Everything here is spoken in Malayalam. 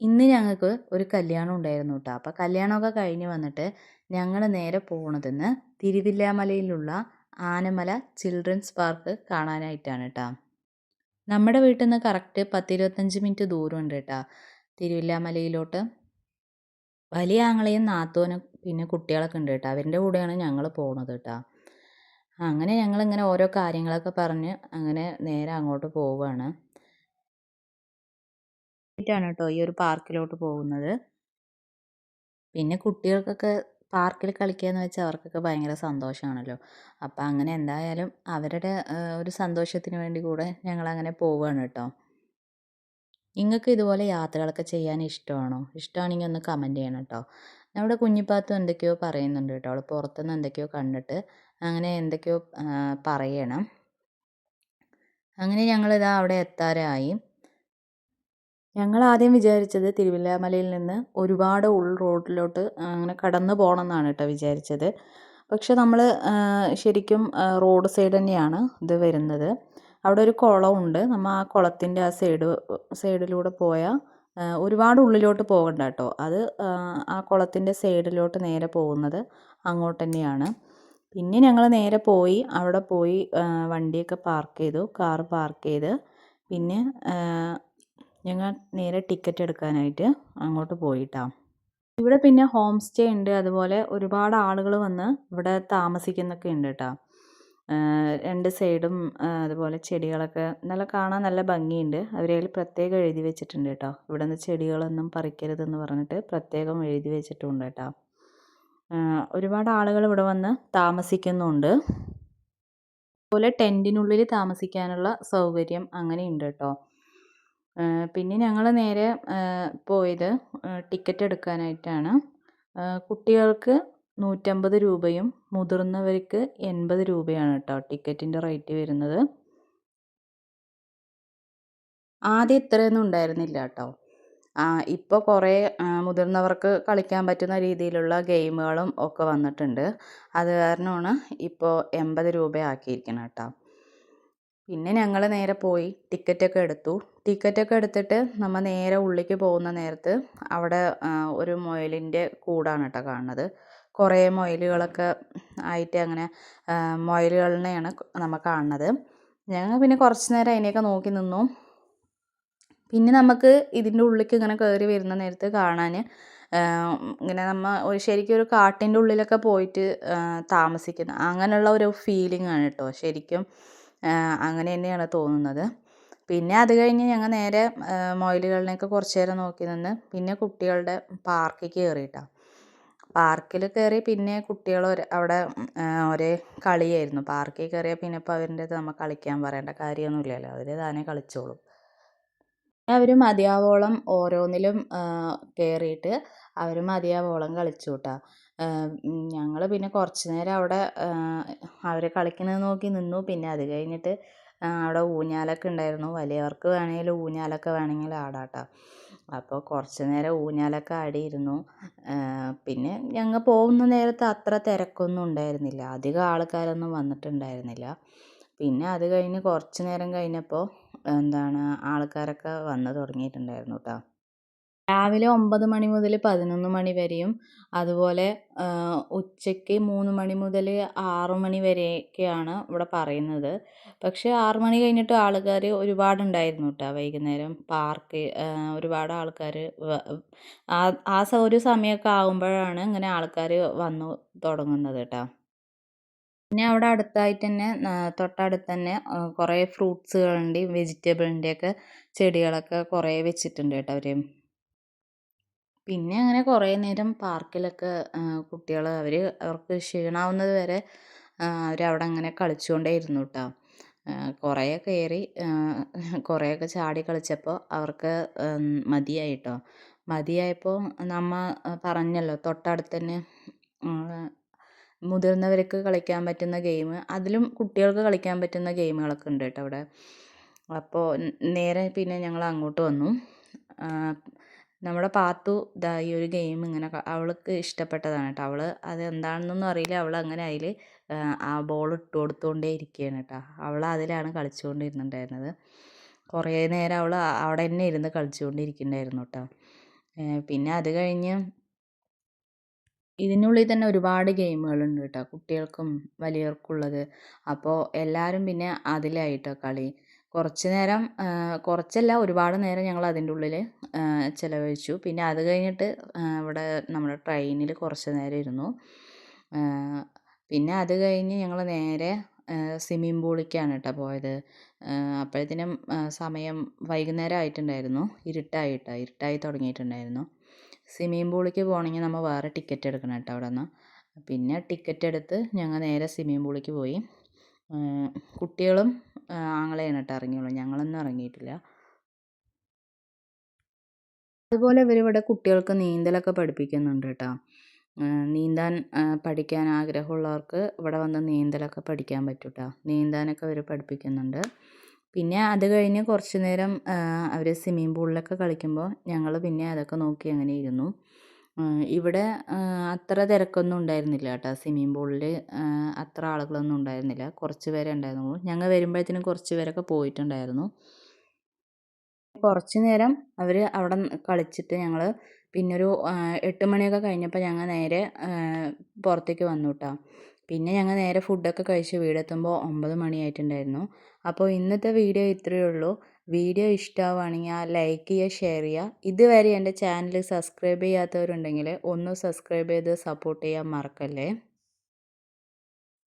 ഇന്ന് ഞങ്ങൾക്ക് ഒരു കല്യാണം ഉണ്ടായിരുന്നു കേട്ടോ അപ്പോൾ കല്യാണമൊക്കെ കഴിഞ്ഞ് വന്നിട്ട് ഞങ്ങൾ നേരെ പോണതെന്ന് തിരുവില്ലാമലയിലുള്ള ആനമല ചിൽഡ്രൻസ് പാർക്ക് കാണാനായിട്ടാണ് കേട്ടോ നമ്മുടെ വീട്ടിൽ നിന്ന് കറക്റ്റ് പത്തിരുപത്തഞ്ച് മിനിറ്റ് ദൂരമുണ്ട് കേട്ടോ തിരുവില്ലാമലയിലോട്ട്. വലിയ ആങ്ങളെയും നാത്തോനും പിന്നെ കുട്ടികളൊക്കെ ഉണ്ട് കേട്ടോ അവരുടെ കൂടെയാണ് ഞങ്ങൾ പോണത് കേട്ടോ അങ്ങനെ ഞങ്ങളിങ്ങനെ ഓരോ കാര്യങ്ങളൊക്കെ പറഞ്ഞ് അങ്ങനെ നേരെ അങ്ങോട്ട് പോവുകയാണ് ാണ് കേട്ടോ ഈ ഒരു പാർക്കിലോട്ട് പോകുന്നത്. പിന്നെ കുട്ടികൾക്കൊക്കെ പാർക്കിൽ കളിക്കുക എന്ന് വെച്ചാൽ അവർക്കൊക്കെ ഭയങ്കര സന്തോഷമാണല്ലോ അപ്പം അങ്ങനെ എന്തായാലും അവരുടെ ഒരു സന്തോഷത്തിന് വേണ്ടി കൂടെ ഞങ്ങളങ്ങനെ പോവുകയാണ് കേട്ടോ. നിങ്ങൾക്ക് ഇതുപോലെ യാത്രകളൊക്കെ ചെയ്യാൻ ഇഷ്ടമാണോ? ഇഷ്ടമാണെങ്കിൽ ഒന്ന് കമന്റ് ചെയ്യണം കേട്ടോ. നമ്മുടെ കുഞ്ഞിപ്പാത്തും എന്തൊക്കെയോ പറയുന്നുണ്ട് കേട്ടോ. അവൾ പുറത്തുനിന്ന് എന്തൊക്കെയോ കണ്ടിട്ട് അങ്ങനെ എന്തൊക്കെയോ പറയണം. അങ്ങനെ ഞങ്ങളിതാ അവിടെ എത്താറായി. ഞങ്ങൾ ആദ്യം വിചാരിച്ചത് തിരുവില്ലാമലയിൽ നിന്ന് ഒരുപാട് ഉൾ റോഡിലോട്ട് അങ്ങനെ കടന്ന് പോകണം എന്നാണ് കേട്ടോ വിചാരിച്ചത്. പക്ഷെ നമ്മൾ ശരിക്കും റോഡ് സൈഡ് തന്നെയാണ് ഇത് വരുന്നത്. അവിടെ ഒരു കുളമുണ്ട് നമ്മൾ ആ കുളത്തിന്റെ ആ സൈഡ് സൈഡിലൂടെ പോയാൽ ഒരുപാട് ഉള്ളിലോട്ട് പോകണ്ട കേട്ടോ അത് ആ കുളത്തിന്റെ സൈഡിലോട്ട് നേരെ പോകുന്നത് അങ്ങോട്ട് തന്നെയാണ്. പിന്നെ ഞങ്ങൾ നേരെ പോയി അവിടെ പോയി വണ്ടിയൊക്കെ പാർക്ക് ചെയ്തു കാർ പാർക്ക് ചെയ്ത്. പിന്നെ ഞങ്ങൾ നേരെ ടിക്കറ്റ് എടുക്കാനായിട്ട് അങ്ങോട്ട് പോയിട്ടാ. ഇവിടെ പിന്നെ ഹോം സ്റ്റേ ഉണ്ട് അതുപോലെ ഒരുപാട് ആളുകൾ വന്ന് ഇവിടെ താമസിക്കുന്നൊക്കെ ഉണ്ട് കേട്ടോ രണ്ട് സൈഡും അതുപോലെ ചെടികളൊക്കെ നല്ല കാണാൻ നല്ല ഭംഗിയുണ്ട്. അവരതിൽ പ്രത്യേകം എഴുതി വെച്ചിട്ടുണ്ട് കേട്ടോ ഇവിടെ നിന്ന് ചെടികളൊന്നും പറിക്കരുതെന്ന് പറഞ്ഞിട്ട് പ്രത്യേകം എഴുതി വെച്ചിട്ടുണ്ട് കേട്ടോ ഒരുപാട് ആളുകൾ ഇവിടെ വന്ന് താമസിക്കുന്നുണ്ട്. അതുപോലെ ടെന്റിനുള്ളിൽ താമസിക്കാനുള്ള സൗകര്യം അങ്ങനെയുണ്ട് കേട്ടോ പിന്നെ ഞങ്ങൾ നേരെ പോയത് ടിക്കറ്റ് എടുക്കാനായിട്ടാണ്. കുട്ടികൾക്ക് നൂറ്റമ്പത് രൂപയും മുതിർന്നവർക്ക് എൺപത് രൂപയാണ് കേട്ടോ ടിക്കറ്റിന്റെ റേറ്റ് വരുന്നത്. ആദ്യം ഇത്രയൊന്നും ഉണ്ടായിരുന്നില്ല കേട്ടോ. ഇപ്പോൾ കുറേ മുതിർന്നവർക്ക് കളിക്കാൻ പറ്റുന്ന രീതിയിലുള്ള ഗെയിമുകളും ഒക്കെ വന്നിട്ടുണ്ട്. അത് കാരണമാണ് ഇപ്പോൾ എൺപത് രൂപ ആക്കിയിരിക്കുന്നത് കേട്ടോ. പിന്നെ ഞങ്ങൾ നേരെ പോയി ടിക്കറ്റൊക്കെ എടുത്തു. ടിക്കറ്റൊക്കെ എടുത്തിട്ട് നമ്മൾ നേരെ ഉള്ളിലേക്ക് പോകുന്ന നേരത്ത് അവിടെ ഒരു മുയലിന്റെ കൂടാണ് കേട്ടോ കാണുന്നത്. കുറേ മുയലുകളൊക്കെ ആയിട്ട് അങ്ങനെ മുയലുകളിനെയാണ് നമ്മൾ കാണുന്നത്. ഞങ്ങൾ പിന്നെ കുറച്ച് നേരം അതിനെയൊക്കെ നോക്കി നിന്നു. പിന്നെ നമുക്ക് ഇതിന്റെ ഉള്ളിലേക്ക് ഇങ്ങനെ കയറി വരുന്ന നേരത്ത് കാണാൻ ഇങ്ങനെ നമ്മൾ ശരിക്കും ഒരു കാട്ടിന്റെ ഉള്ളിലൊക്കെ പോയിട്ട് താമസിക്കുന്ന അങ്ങനെയുള്ള ഒരു ഫീലിംഗ് ആണ് കേട്ടോ ശരിക്കും. അങ്ങനെ തന്നെയാണ് തോന്നുന്നത്. പിന്നെ അത് കഴിഞ്ഞ് ഞങ്ങൾ നേരെ മുയലുകളിനെയൊക്കെ കുറച്ച് നേരം നോക്കി നിന്ന് പിന്നെ കുട്ടികളുടെ പാർക്കിൽ കയറിയിട്ടാണ് പാർക്കിൽ കയറി പിന്നെ കുട്ടികൾ അവിടെ ഒരേ കളിയായിരുന്നു. പാർക്കിൽ കയറിയാൽ പിന്നെ ഇപ്പോൾ അവരുടെ അടുത്ത് നമ്മൾ കളിക്കാൻ പറയേണ്ട കാര്യമൊന്നുമില്ലല്ലോ. അവർ താനേ കളിച്ചോളും. അവർ മതിയാവോളം ഓരോന്നിലും കയറിയിട്ട് അവർ മതിയാവോളം കളിച്ചു കേട്ടോ ഞങ്ങൾ പിന്നെ കുറച്ച് നേരം അവിടെ അവർ കളിക്കുന്നത് നോക്കി നിന്നു. പിന്നെ അത് കഴിഞ്ഞിട്ട് അവിടെ ഊഞ്ഞാലൊക്കെ ഉണ്ടായിരുന്നു. വലിയവർക്ക് വേണമെങ്കിൽ ഊഞ്ഞാലൊക്കെ വേണമെങ്കിൽ ആടാം അപ്പോൾ കുറച്ച് നേരം ഊഞ്ഞാലൊക്കെ ആടിയിരുന്നു. പിന്നെ ഞങ്ങൾ പോകുന്ന നേരത്ത് അത്ര തിരക്കൊന്നും ഉണ്ടായിരുന്നില്ല. അധികം ആൾക്കാരൊന്നും വന്നിട്ടുണ്ടായിരുന്നില്ല. പിന്നെ അത് കഴിഞ്ഞ് കുറച്ച് നേരം കഴിഞ്ഞപ്പോൾ എന്താണ് ആൾക്കാരൊക്കെ വന്ന് തുടങ്ങിയിട്ടുണ്ടായിരുന്നു കേട്ടോ രാവിലെ ഒമ്പത് മണി മുതൽ പതിനൊന്ന് മണി വരെയും അതുപോലെ ഉച്ചയ്ക്ക് മൂന്ന് മണി മുതൽ ആറ് മണി വരെയൊക്കെയാണ് ഇവിടെ പറയുന്നത്. പക്ഷേ ആറ് മണി കഴിഞ്ഞിട്ട് ആൾക്കാർ ഒരുപാടുണ്ടായിരുന്നു കേട്ടോ വൈകുന്നേരം പാർക്ക് ഒരുപാട് ആൾക്കാർ ആ ആ ഒരു സമയമൊക്കെ ആകുമ്പോഴാണ് ഇങ്ങനെ ആൾക്കാർ വന്നു തുടങ്ങുന്നത് കേട്ടോ പിന്നെ അവിടെ അടുത്തായിട്ട് തന്നെ തൊട്ടടുത്ത് തന്നെ കുറേ ഫ്രൂട്ട്സുകളുടെയും വെജിറ്റബിളിന്റെയൊക്കെ ചെടികളൊക്കെ കുറേ വെച്ചിട്ടുണ്ട് കേട്ടോ അവർ പിന്നെ അങ്ങനെ കുറേ നേരം പാർക്കിലൊക്കെ കുട്ടികൾ അവർ അവർക്ക് ക്ഷീണാവുന്നത് വരെ അവരവിടെ അങ്ങനെ കളിച്ചുകൊണ്ടേ ഇരുന്നു കേട്ടോ കുറേ കയറി കുറേയൊക്കെ ചാടി കളിച്ചപ്പോൾ അവർക്ക് മതിയായി കേട്ടോ. മതിയായപ്പോൾ നമ്മൾ പറഞ്ഞല്ലോ തൊട്ടടുത്ത് തന്നെ മുതിർന്നവർക്ക് കളിക്കാൻ പറ്റുന്ന ഗെയിം അതിലും കുട്ടികൾക്ക് കളിക്കാൻ പറ്റുന്ന ഗെയിമുകളൊക്കെ ഉണ്ട് കേട്ടോ അവിടെ. അപ്പോൾ നേരെ പിന്നെ ഞങ്ങൾ അങ്ങോട്ട് വന്നു. നമ്മുടെ പാത്തു ഇതാ ഈ ഒരു ഗെയിം ഇങ്ങനെ അവൾക്ക് ഇഷ്ടപ്പെട്ടതാണ് കേട്ടോ. അവൾ അത് എന്താണെന്നൊന്നും അറിയില്ല. അവൾ അങ്ങനെ അതിൽ ആ ബോൾ ഇട്ട് കൊടുത്തുകൊണ്ടേ ഇരിക്കുകയാണ് കേട്ടോ. അവൾ അതിലാണ് കളിച്ചുകൊണ്ടിരുന്നുണ്ടായിരുന്നത്. കുറേ നേരം അവൾ അവിടെ തന്നെ ഇരുന്ന് കളിച്ചുകൊണ്ടിരിക്കുന്നുണ്ടായിരുന്നു കേട്ടോ. പിന്നെ അത് കഴിഞ്ഞ് ഇതിനുള്ളിൽ തന്നെ ഒരുപാട് ഗെയിമുകളുണ്ട് കേട്ടോ. കുട്ടികൾക്കും വലിയവർക്കുള്ളത്. അപ്പോൾ എല്ലാവരും പിന്നെ അതിലായിട്ടോ കളി. കുറച്ച് നേരം കുറച്ചല്ല ഒരുപാട് നേരം ഞങ്ങൾ അതിന്റെ ഉള്ളിൽ ചിലവഴിച്ചു. പിന്നെ അത് കഴിഞ്ഞിട്ട് ഇവിടെ നമ്മുടെ ട്രെയിനിൽ കുറച്ച് നേരം ഇരുന്നു. പിന്നെ അത് കഴിഞ്ഞ് ഞങ്ങൾ നേരെ സ്വിമ്മിംഗ് പൂളിലേക്കാണ് കേട്ടോ പോയത്. അപ്പോഴത്തേനും സമയം വൈകുന്നേരം ആയിട്ടുണ്ടായിരുന്നു. ഇരുട്ടായിട്ടാണ് ഇരുട്ടായി തുടങ്ങിയിട്ടുണ്ടായിരുന്നു. സ്വിമ്മിംഗ് പൂളിലേക്ക് പോകണമെങ്കിൽ നമ്മൾ വേറെ ടിക്കറ്റ് എടുക്കണം കേട്ടോ അവിടെ നിന്ന് പിന്നെ ടിക്കറ്റ് എടുത്ത് ഞങ്ങൾ നേരെ സ്വിമ്മിംഗ് പൂളിലേക്ക് പോയി. കുട്ടികളും ആങ്ങളെയാണ് കേട്ടോ ഇറങ്ങിയുള്ളൂ ഞങ്ങളൊന്നും ഇറങ്ങിയിട്ടില്ല. അതുപോലെ ഇവരിവിടെ കുട്ടികൾക്ക് നീന്തലൊക്കെ പഠിപ്പിക്കുന്നുണ്ട് കേട്ടോ. നീന്താൻ പഠിക്കാൻ ആഗ്രഹമുള്ളവർക്ക് ഇവിടെ വന്ന് നീന്തലൊക്കെ പഠിക്കാൻ പറ്റും കേട്ടോ. നീന്താനൊക്കെ അവർ പഠിപ്പിക്കുന്നുണ്ട്. പിന്നെ അത് കഴിഞ്ഞ് കുറച്ച് നേരം അവർ സ്വിമ്മിംഗ് പൂളിലൊക്കെ കളിക്കുമ്പോൾ ഞങ്ങൾ പിന്നെ അതൊക്കെ നോക്കി അങ്ങനെ ഇരുന്നു. ഇവിടെ അത്ര തിരക്കൊന്നും ഉണ്ടായിരുന്നില്ല കേട്ടോ. സ്വിമ്മിംഗ് പൂളിൽ അത്ര ആളുകളൊന്നും ഉണ്ടായിരുന്നില്ല. കുറച്ച് പേരെ ഉണ്ടായിരുന്നുള്ളൂ. ഞങ്ങൾ വരുമ്പോഴത്തേനും കുറച്ച് പേരൊക്കെ പോയിട്ടുണ്ടായിരുന്നു. കുറച്ച് നേരം അവർ അവിടെ കളിച്ചിട്ട് ഞങ്ങൾ പിന്നൊരു എട്ട് മണിയൊക്കെ കഴിഞ്ഞപ്പോൾ ഞങ്ങൾ നേരെ പുറത്തേക്ക് വന്നു കേട്ടോ. പിന്നെ ഞങ്ങൾ നേരെ ഫുഡൊക്കെ കഴിച്ച് വീടെത്തുമ്പോൾ ഒമ്പത് മണിയായിട്ടുണ്ടായിരുന്നു. അപ്പോൾ ഇന്നത്തെ വീഡിയോ ഇത്രയേ ഉള്ളൂ. വീഡിയോ ഇഷ്ടമാവുകയാണെങ്കിൽ ലൈക്ക് ചെയ്യുക ഷെയർ ചെയ്യുക. ഇതുവരെ എന്റെ ചാനൽ സബ്സ്ക്രൈബ് ചെയ്യാത്തവരുണ്ടെങ്കിൽ ഒന്ന് സബ്സ്ക്രൈബ് ചെയ്ത് സപ്പോർട്ട് ചെയ്യാൻ മറക്കല്ലേ.